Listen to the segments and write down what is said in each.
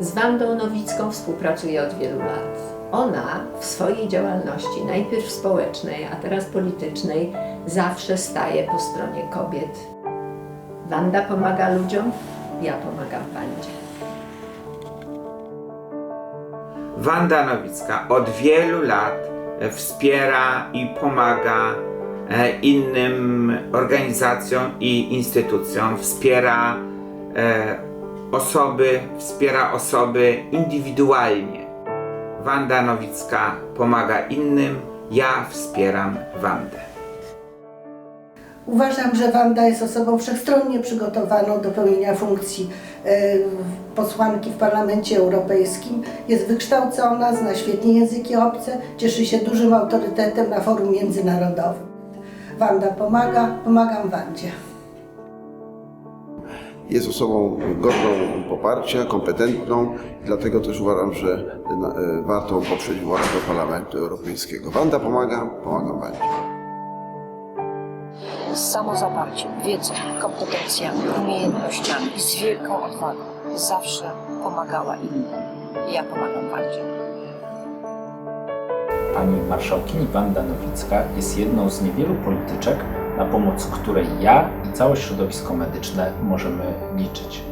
Z Wandą Nowicką współpracuję od wielu lat. Ona w swojej działalności, najpierw społecznej, a teraz politycznej, zawsze staje po stronie kobiet. Wanda pomaga ludziom, ja pomagam Wandzie. Wanda Nowicka od wielu lat wspiera i pomaga e, innym organizacjom i instytucjom, wspiera osoby, wspiera osoby indywidualnie. Wanda Nowicka pomaga innym, ja wspieram Wandę. Uważam, że Wanda jest osobą wszechstronnie przygotowaną do pełnienia funkcji e, posłanki w Parlamencie Europejskim. Jest wykształcona, zna świetnie języki obce, cieszy się dużym autorytetem na forum międzynarodowym. Wanda pomaga, pomagam Wandzie. Jest osobą godną poparcia, kompetentną, dlatego też uważam, że e, warto poprzeć wybory do Parlamentu Europejskiego. Wanda pomaga, pomagam Wandzie. z samozaparciem, wiedzą, kompetencjami, umiejętnościami i z wielką odwagą zawsze pomagała innym. Ja pomagam Wandzie. Pani marszałkini Wanda Nowicka jest jedną z niewielu polityczek, na pomoc której ja i całe środowisko medyczne możemy liczyć.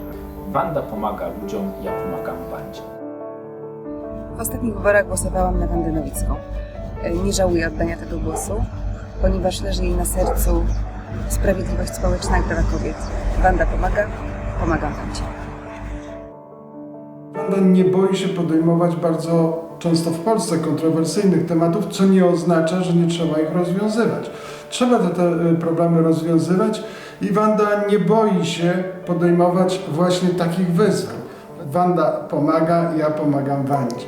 Wanda pomaga ludziom, ja pomagam Wandzie. W ostatnich wyborach głosowałam na Wandę Nowicką. Nie żałuję oddania tego głosu, ponieważ leży jej na sercu sprawiedliwość społeczna i prawa kobiet. Wanda pomaga, pomagam Wandzie. Wanda nie boi się podejmować bardzo często w Polsce kontrowersyjnych tematów, co nie oznacza, że nie trzeba ich rozwiązywać. Trzeba te, te y, problemy rozwiązywać i Wanda nie boi się podejmować właśnie takich wyzwań. Wanda pomaga, ja pomagam Wandzie.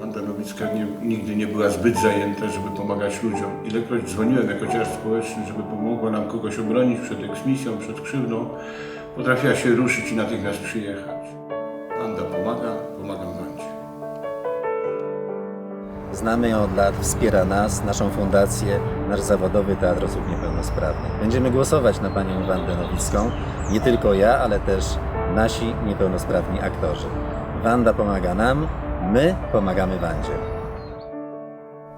Wanda Nowicka nie, nigdy nie była zbyt zajęta, żeby pomagać ludziom. Ilekroć dzwoniłem jako ciarz społeczny, żeby pomogła nam kogoś obronić przed eksmisją, przed krzywdą, potrafiła się ruszyć i natychmiast przyjechać. Wanda pomaga, pomagam. Znamy ją od lat, wspiera nas, naszą fundację, nasz zawodowy Teatr Osób Niepełnosprawnych. Będziemy głosować na panią Wandę Nowicką, nie tylko ja, ale też nasi niepełnosprawni aktorzy. Wanda pomaga nam, my pomagamy Wandzie.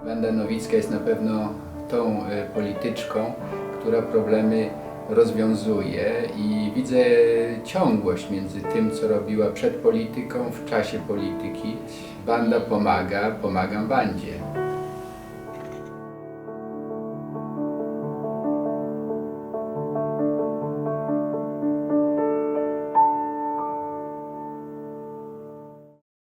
Wanda Nowicka jest na pewno tą e, polityczką, która problemy rozwiązuje i widzę ciągłość między tym, co robiła przed polityką, w czasie polityki. Wanda pomaga, pomagam Wandzie.